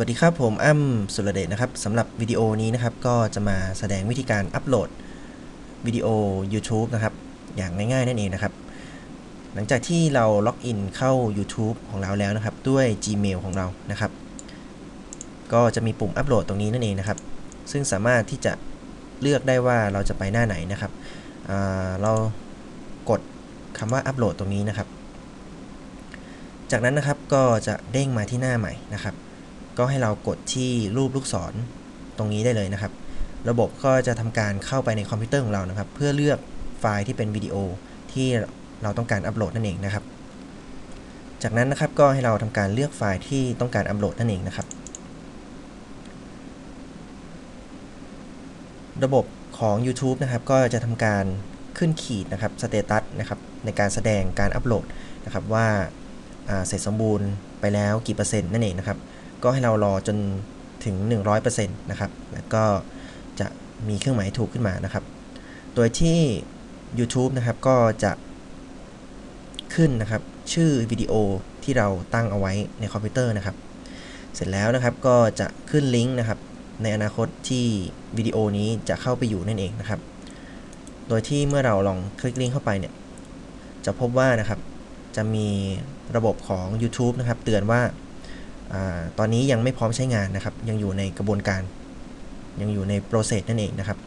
วัสดีครับผมอ้ำสุรเดชนะครับสำหรับวิดีโอนี้นะครับก็จะมาแสดงวิธีการอัปโหลดวิดีโอ YouTube นะครับ อย่างง่ายๆนั่นเองนะครับ หลังจากที่เราล็อกอินเข้า YouTube ของเราแล้วนะครับ ด้วย Gmail ของเรานะครับ ก็จะมีปุ่มอัปโหลดตรงนี้นั่นเองนะครับ ซึ่งสามารถที่จะเลือกได้ว่าเราจะไปหน้าไหนนะครับเรากดคำว่าอัปโหลดตรงนี้นะครับ จากนั้นนะครับก็จะเด้งมาที่หน้าใหม่นะครับ ก็ให้เรากดที่รูปลูกศรตรงนี้ได้เลยนะครับ ระบบก็จะทำการเข้าไปในคอมพิวเตอร์ของเรานะครับ เพื่อเลือกไฟล์ที่เป็นวิดีโอที่เราต้องการอัปโหลดนั่นเองนะครับ จากนั้นนะครับก็ให้เราทำการเลือกไฟล์ที่ต้องการอัปโหลดนั่นเองนะครับ ระบบของ YouTube นะครับ ก็จะทำการขึ้นขีดนะครับสเตตัสนะครับในการแสดงการอัปโหลดนะครับว่าเสร็จสมบูรณ์ไปแล้วกี่เปอร์เซ็นต์นั่นเองนะครับ ก็ให้เรารอจนถึง 100%นะครับ แล้วก็จะมีเครื่องหมายถูกขึ้นมานะครับ โดยที่ YouTube นะครับก็จะขึ้นนะครับ ชื่อวิดีโอที่เราตั้งเอาไว้ในคอมพิวเตอร์นะครับ เสร็จแล้วนะครับก็จะขึ้นลิงก์นะครับ ในอนาคตที่วิดีโอนี้จะเข้าไปอยู่นั่นเองนะครับ โดยที่เมื่อเราลองคลิกลิงก์เข้าไปเนี่ย จะพบว่านะครับ จะมีระบบของ YouTube นะครับ เตือนว่า ตอนนี้ยังไม่พร้อมใช้งานนะครับ ยังอยู่ในกระบวนการ ยังอยู่ในโปรเซสนั่นเองนะครับ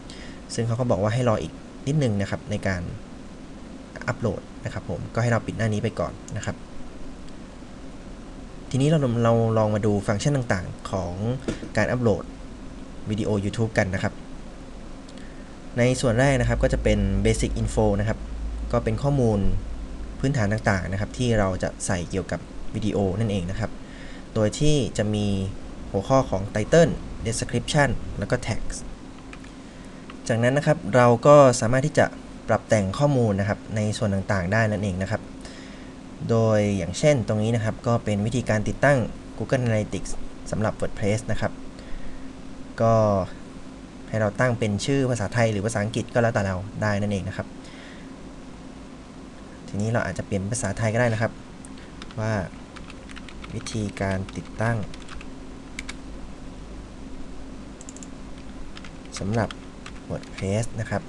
ซึ่งเขาก็บอกว่าให้รออีกนิดนึงนะครับในการอัปโหลดนะครับผม ก็ให้เราปิดหน้านี้ไปก่อนนะครับ ทีนี้เราเราลองมาดูฟังก์ชันต่างๆ ของการอัปโหลดวิดีโอ YouTube กันนะครับ ในส่วนแรกนะครับก็จะเป็น Basic Info นะครับ ก็เป็นข้อมูลพื้นฐานต่างๆนะครับ ที่เราจะใส่เกี่ยวกับวิดีโอนั่นเองนะครับ โดยที่จะมีหัวข้อของ Title Description แล้วก็ Text จากนั้นนะครับเราก็สามารถที่จะปรับแต่งข้อมูลนะครับในส่วนต่างๆ ได้นั่นเองนะครับ โดยอย่างเช่นตรงนี้นะครับก็เป็นวิธีการติดตั้ง Google Analytics สำหรับ WordPress นะครับ ก็ให้เราตั้งเป็นชื่อภาษาไทยหรือภาษาอังกฤษก็แล้วแต่เราได้นั่นเองนะครับ ทีนี้เราอาจจะเปลี่ยนภาษาไทยก็ได้นะครับว่า วิธีการติดตั้งสำหรับ WordPress นะครับ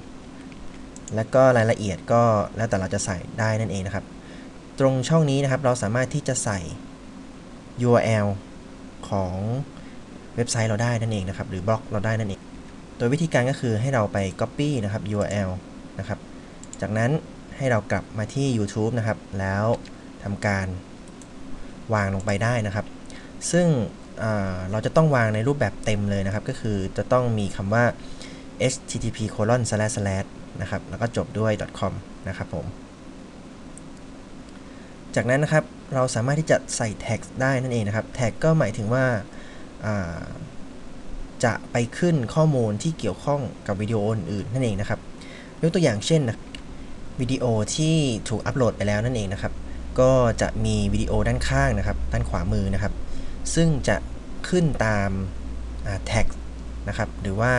แล้วก็รายละเอียดก็แล้วแต่เราจะใส่ได้นั่นเองนะครับ ตรงช่องนี้นะครับเราสามารถที่จะใส่ URL ของเว็บไซต์เราได้นั่นเองนะครับ หรือบล็อกเราได้นั่นเอง โดยวิธีการก็คือให้เราไป Copy นะครับ URL นะครับ จากนั้นให้เรากลับมาที่ YouTube นะครับ แล้วทำการ วางลงไปได้นะครับ ซึ่งเราจะต้องวางในรูปแบบเต็มเลยนะครับ ก็คือจะต้องมีคำว่า http colon slash slash นะครับ แล้วก็จบด้วย .com นะครับผม จากนั้นนะครับ เราสามารถที่จะใส่ tag ได้นั่นเองนะครับ tag ก็หมายถึงว่าจะไปขึ้นข้อมูลที่เกี่ยวข้องกับวิดีโออื่นๆนั่นเองนะครับ ยกตัวอย่างเช่นนะวิดีโอที่ถูกอัปโหลดไปแล้วนั่นเองนะครับ ก็จะมีวิดีโอด้านข้างนะครับ ด้านขวามือนะครับ ซึ่งจะขึ้นตามแท็กนะครับ หรือว่า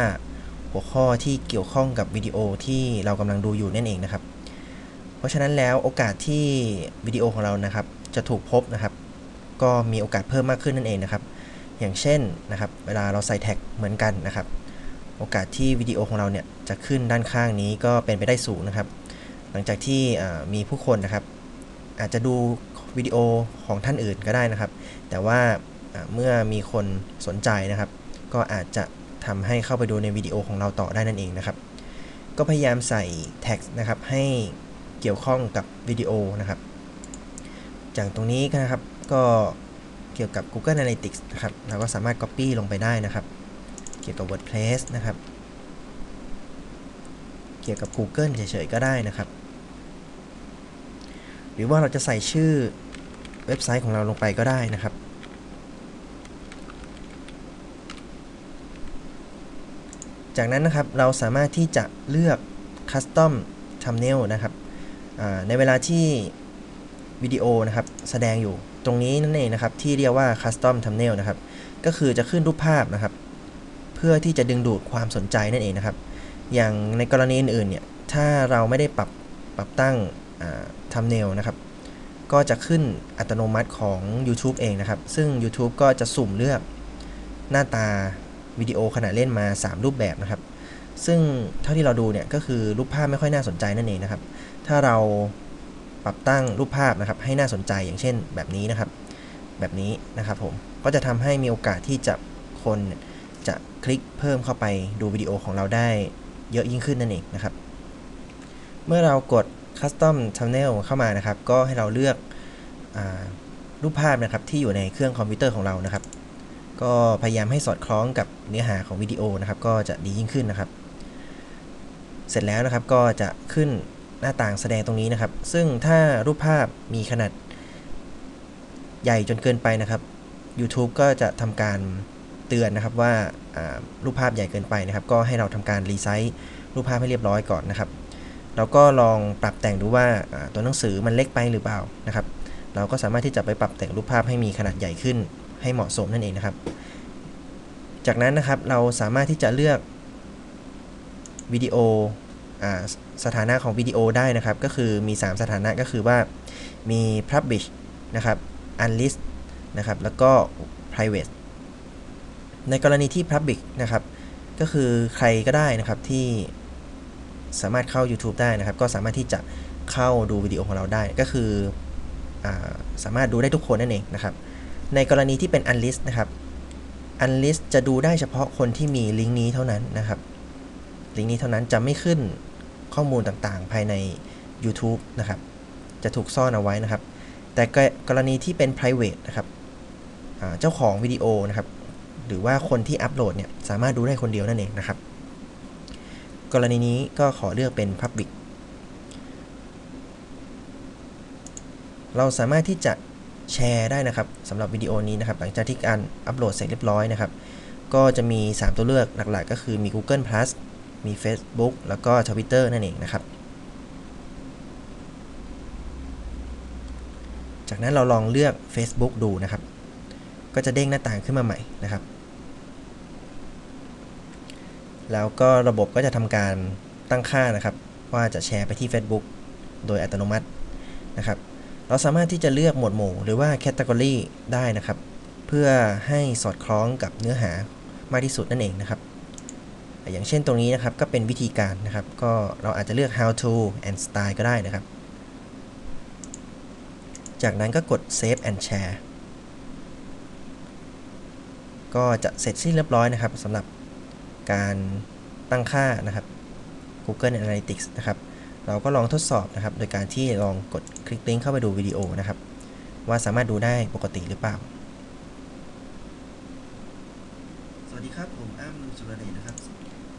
หัวข้อที่เกี่ยวข้องกับวิดีโอที่เรากำลังดูอยู่นั่นเองนะครับ เพราะฉะนั้นแล้วโอกาสที่วิดีโอของเรานะครับ จะถูกพบนะครับ ก็มีโอกาสเพิ่มมากขึ้นนั่นเองนะครับ อย่างเช่นนะครับ เวลาเราใส่แท็กเหมือนกันนะครับ โอกาสที่วิดีโอของเราเนี่ยจะขึ้นด้านข้างนี้ก็เป็นไปได้สูงนะครับ หลังจากที่มีผู้คนนะครับ อาจจะดูวิดีโอของท่านอื่นก็ได้นะครับ แต่ว่าเมื่อมีคนสนใจนะครับ ก็อาจจะทำให้เข้าไปดูในวิดีโอของเราต่อได้นั่นเองนะครับ ก็พยายามใส่แท็กนะครับให้เกี่ยวข้องกับวิดีโอนะครับ จากตรงนี้นะครับก็เกี่ยวกับ Google Analytics นะครับเราก็สามารถ Copy ลงไปได้นะครับ เกี่ยวกับ WordPress นะครับ เกี่ยวกับ Google เฉยๆก็ได้นะครับ หรือว่าเราจะใส่ชื่อเว็บไซต์ของเราลงไปก็ได้นะครับ จากนั้นนะครับเราสามารถที่จะเลือก Custom Thumbnail นะครับในเวลาที่วิดีโอนะครับแสดงอยู่ตรงนี้นั่นเองนะครับที่เรียกว่า Custom Thumbnail นะครับก็คือจะขึ้นรูปภาพนะครับ เพื่อที่จะดึงดูดความสนใจนั่นเองนะครับ อย่างในกรณีอื่นๆเนี่ยถ้าเราไม่ได้ปรับปรับตั้ง ทำเนลนะครับ ก็จะขึ้นอัตโนมัติของ YouTube เองนะครับ ซึ่ง YouTube ก็จะสุ่มเลือกหน้าตาวิดีโอขณะเล่นมา 3 รูปแบบนะครับ ซึ่งเท่าที่เราดูเนี่ยก็คือรูปภาพไม่ค่อยน่าสนใจนั่นเองนะครับ ถ้าเราปรับตั้งรูปภาพนะครับ ให้น่าสนใจอย่างเช่นแบบนี้นะครับ แบบนี้นะครับผม ก็จะทำให้มีโอกาสที่จะคนจะคลิกเพิ่มเข้าไปดูวิดีโอของเราได้เยอะยิ่งขึ้นนั่นเองนะครับ เมื่อเรากด Custom Thumbnail เข้ามานะครับ ก็ให้เราเลือกอรูปภาพนะครับที่อยู่ในเครื่องคอมพิวเตอร์ของเรานะครับ ก็พยายามให้สอดคล้องกับเนื้อหาของวิดีโอนะครับ ก็จะดียิ่งขึ้นนะครับ เสร็จแล้วนะครับก็จะขึ้นหน้าต่างแสดงตรงนี้นะครับ ซึ่งถ้ารูปภาพมีขนาดใหญ่จนเกินไปนะครับ YouTube ก็จะทำการเตือนนะครับว่ารูปภาพใหญ่เกินไปนะครับ ก็ให้เราทำการรีไซส์รูปภาพให้เรียบร้อยก่อนนะครับ เราก็ลองปรับแต่งดูว่าตัวหนังสือมันเล็กไปหรือเปล่านะครับ เราก็สามารถที่จะไปปรับแต่งรูปภาพให้มีขนาดใหญ่ขึ้น ให้เหมาะสมนั่นเองนะครับ จากนั้นนะครับเราสามารถที่จะเลือกวิดีโอสถานะของวิดีโอได้นะครับ ก็คือมี 3 สถานะก็คือว่ามี publish นะครับ unlist นะครับ แล้วก็ private ในกรณีที่ public นะครับ ก็คือใครก็ได้นะครับที่ สามารถเข้า YouTube ได้นะครับ ก็สามารถที่จะเข้าดูวิดีโอของเราได้ ก็คืออสามารถดูได้ทุกคนนั่นเองนะครับ ในกรณีที่เป็น unlist นะครับ unlist จะดูได้เฉพาะคนที่มีลิงก์นี้เท่านั้นนะครับ ลิงก์นี้เท่านั้นจะไม่ขึ้นข้อมูลต่างๆ ภายใน YouTube นะครับ จะถูกซ่อนเอาไว้นะครับ แต่กรณีที่เป็น private นะครับเจ้าของวิดีโอนะครับ หรือว่าคนที่อัปโหลดเนี่ยสามารถดูได้คนเดียวนั่นเองนะครับ กรณีนี้ก็ขอเลือกเป็น Public เราสามารถที่จะแชร์ได้นะครับสำหรับวิดีโอนี้นะครับ หลังจากที่การอัปโหลดเสร็จเรียบร้อยนะครับ ก็จะมี 3 ตัวเลือกหลักๆ ก็คือมี Google Plus มี Facebook แล้วก็ Twitter นั่นเองนะครับ จากนั้นเราลองเลือก Facebook ดูนะครับ ก็จะเด้งหน้าต่างขึ้นมาใหม่นะครับ แล้วก็ระบบก็จะทำการตั้งค่านะครับ ว่าจะแชร์ไปที่ Facebook โดยอัตโนมัตินะครับ เราสามารถที่จะเลือกหมวดหมู่หรือว่าแคตตากรีได้นะครับ เพื่อให้สอดคล้องกับเนื้อหามากที่สุดนั่นเองนะครับ อย่างเช่นตรงนี้นะครับก็เป็นวิธีการนะครับ ก็เราอาจจะเลือก how to and style ก็ได้นะครับ จากนั้นก็กด save and share ก็จะเสร็จสิ้นเรียบร้อยนะครับสำหรับ การตั้งค่านะครับ Google Analytics นะครับ เราก็ลองทดสอบนะครับ โดยการที่ลองกดคลิกลิงก์เข้าไปดูวิดีโอนะครับ ว่าสามารถดูได้ปกติหรือเปล่า สวัสดีครับ ผมอ้ำสุรเดชนะครับ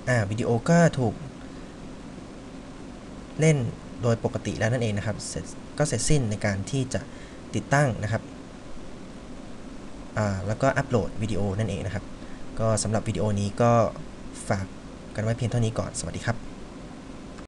อ่าวิดีโอก็ถูก เล่นโดยปกติแล้วนั่นเองนะครับเสร็จก็เสร็จสิ้นในการที่จะติดตั้งนะครับอ่าแล้วก็อัปโหลดวิดีโอนั่นเองนะครับ ก็สำหรับวิดีโอนี้ก็ ฝากกันไว้เพียงเท่านี้ก่อน สวัสดีครับ